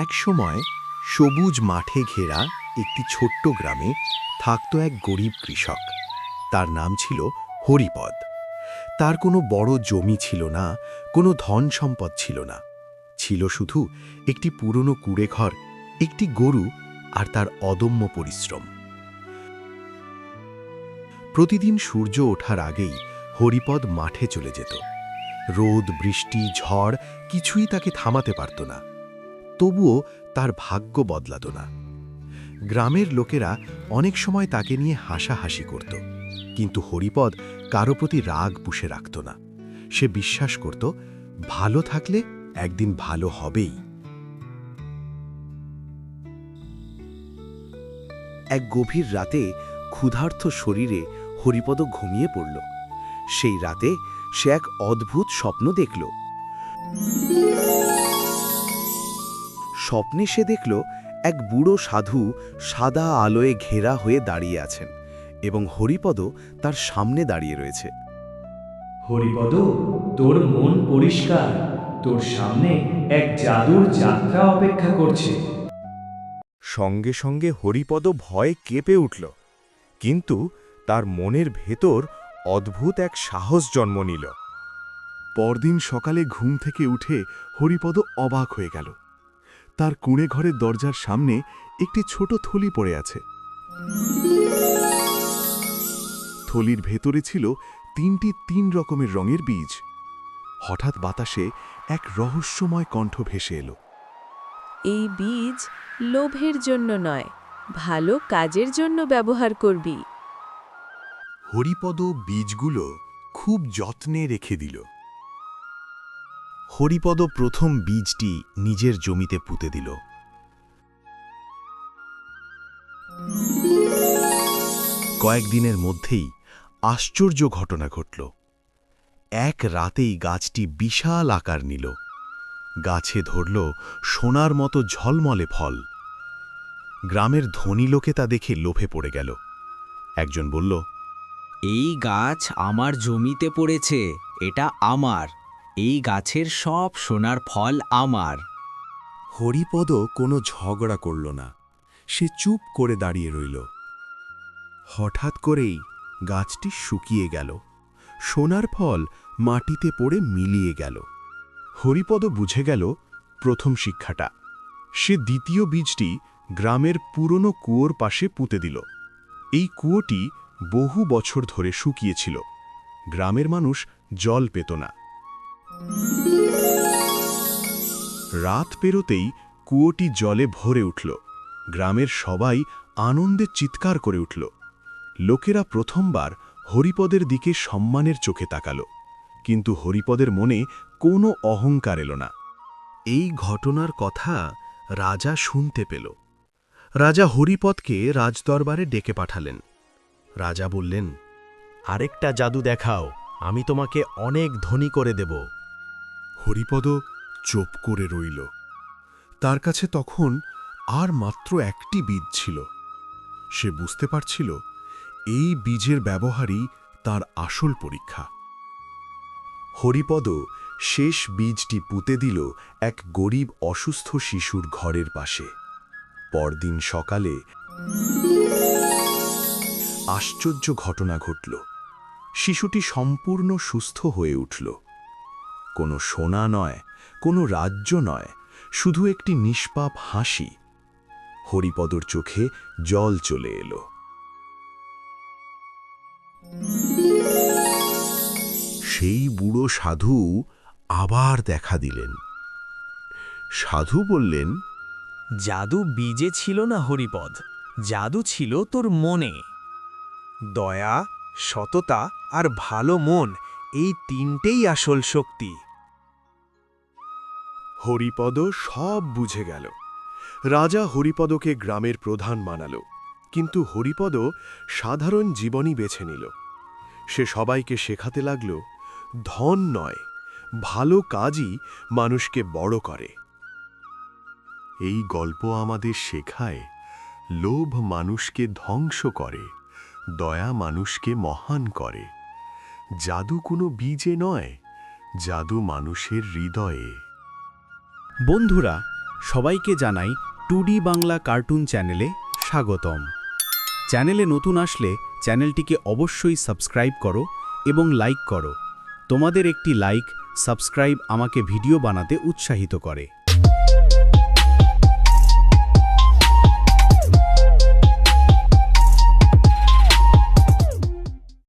এক সময় সবুজ মাঠে ঘেরা একটি ছোট্ট গ্রামে থাকত এক গরিব কৃষক। তার নাম ছিল হরিপদ। তার কোনো বড় জমি ছিল না, কোনো ধন সম্পদ ছিল না। ছিল শুধু একটি পুরনো কুড়েঘর, একটি গরু আর তার অদম্য পরিশ্রম। প্রতিদিন সূর্য ওঠার আগেই হরিপদ মাঠে চলে যেত। রোদ, বৃষ্টি, ঝড় কিছুই তাকে থামাতে পারত না। তবুও তার ভাগ্য বদলাত না। গ্রামের লোকেরা অনেক সময় তাকে নিয়ে হাসাহাসি করত, কিন্তু হরিপদ কারও প্রতি রাগ পুষে রাখত না। সে বিশ্বাস করত, ভালো থাকলে একদিন ভালো হবেই। এক গভীর রাতে ক্ষুধার্থ শরীরে হরিপদ ঘুমিয়ে পড়ল। সেই রাতে সে এক অদ্ভুত স্বপ্ন দেখল। স্বপ্নে সে দেখল এক বুড়ো সাধু সাদা আলোয় ঘেরা হয়ে দাঁড়িয়ে আছেন এবং হরিপদ তার সামনে দাঁড়িয়ে রয়েছে। হরিপদ তোর মন পরিষ্কার তোর সামনে এক জাদুর যাত্রা অপেক্ষা করছে। সঙ্গে সঙ্গে হরিপদ ভয়ে কেঁপে উঠল কিন্তু তার মনের ভেতর অদ্ভুত এক সাহস জন্ম নিল। পরদিন সকালে ঘুম থেকে উঠে হরিপদ অবাক হয়ে গেল। তার কুঁড়ে ঘরের দরজার সামনে একটি ছোট থলি পড়ে আছে। থলির ভেতরে ছিল তিনটি তিন রকমের রঙের বীজ। হঠাৎ বাতাসে এক রহস্যময় কণ্ঠ ভেসে এলো। এই বীজ লোভের জন্য নয় ভালো কাজের জন্য ব্যবহার করবি। হরিপদ বীজগুলো খুব যত্নে রেখে দিল। হরিপদ প্রথম বীজটি নিজের জমিতে পুঁতে দিল। কয়েকদিনের মধ্যেই আশ্চর্য ঘটনা ঘটল। এক রাতেই গাছটি বিশাল আকার নিল। গাছে ধরল সোনার মতো ঝলমলে ফল। গ্রামের ধনী লোকে তা দেখে লোভে পড়ে গেল। একজন বলল, এই গাছ আমার জমিতে পড়েছে, এটা আমার। এই গাছের সব সোনার ফল আমার। হরিপদ কোনো ঝগড়া করল না। সে চুপ করে দাঁড়িয়ে রইল। হঠাৎ করেই গাছটি শুকিয়ে গেল। সোনার ফল মাটিতে পড়ে মিলিয়ে গেল। হরিপদ বুঝে গেল প্রথম শিক্ষাটা। সে দ্বিতীয় বীজটি গ্রামের পুরনো কুয়োর পাশে পুঁতে দিল। এই কুয়োটি বহু বছর ধরে শুকিয়েছিল। গ্রামের মানুষ জল পেত না। রাত পেরোতেই কুয়োটি জলে ভরে উঠল। গ্রামের সবাই আনন্দে চিৎকার করে উঠল। লোকেরা প্রথমবার হরিপদের দিকে সম্মানের চোখে তাকাল। কিন্তু হরিপদের মনে কোনো অহংকার এলো না। এই ঘটনার কথা রাজা শুনতে পেল। রাজা হরিপদকে রাজদরবারে ডেকে পাঠালেন। রাজা বললেন, আরেকটা জাদু দেখাও। আমি তোমাকে অনেক ধনী করে দেব। হরিপদ চোপ করে রইল। তার কাছে তখন আর মাত্র একটি বীজ ছিল। সে বুঝতে পারছিল এই বীজের ব্যবহারই তার আসল পরীক্ষা। হরিপদ শেষ বীজটি পুঁতে দিল এক গরিব অসুস্থ শিশুর ঘরের পাশে। পরদিন সকালে আশ্চর্য ঘটনা ঘটল। শিশুটি সম্পূর্ণ সুস্থ হয়ে উঠল। কোনো সোনা নয়, কোনো রাজ্য নয়, শুধু একটি নিষ্পাপ হাসি। হরিপদর চোখে জল চলে এলো। সেই বুড়ো সাধু আবার দেখা দিলেন। সাধু বললেন, জাদু বীজে ছিল না হরিপদ, জাদু ছিল তোর মনে। দয়া, সততা আর ভালো মন, এই তিনটেই আসল শক্তি। হরিপদ সব বুঝে গেল। রাজা হরিপদকে গ্রামের প্রধান মানাল, কিন্তু হরিপদ সাধারণ জীবনই বেছে নিল। সে সবাইকে শেখাতে লাগল, ধন নয়, ভালো কাজই মানুষকে বড় করে। এই গল্প আমাদের শেখায়, লোভ মানুষকে ধ্বংস করে, দয়া মানুষকে মহান করে। জাদু কোনো বীজে নয়, জাদু মানুষের হৃদয়ে। বন্ধুরা, সবাইকে জানাই টুডি বাংলা কার্টুন চ্যানেলে স্বাগতম। চ্যানেলে নতুন আসলে চ্যানেলটিকে অবশ্যই সাবস্ক্রাইব করো এবং লাইক করো। তোমাদের একটি লাইক, সাবস্ক্রাইব আমাকে ভিডিও বানাতে উৎসাহিত করে।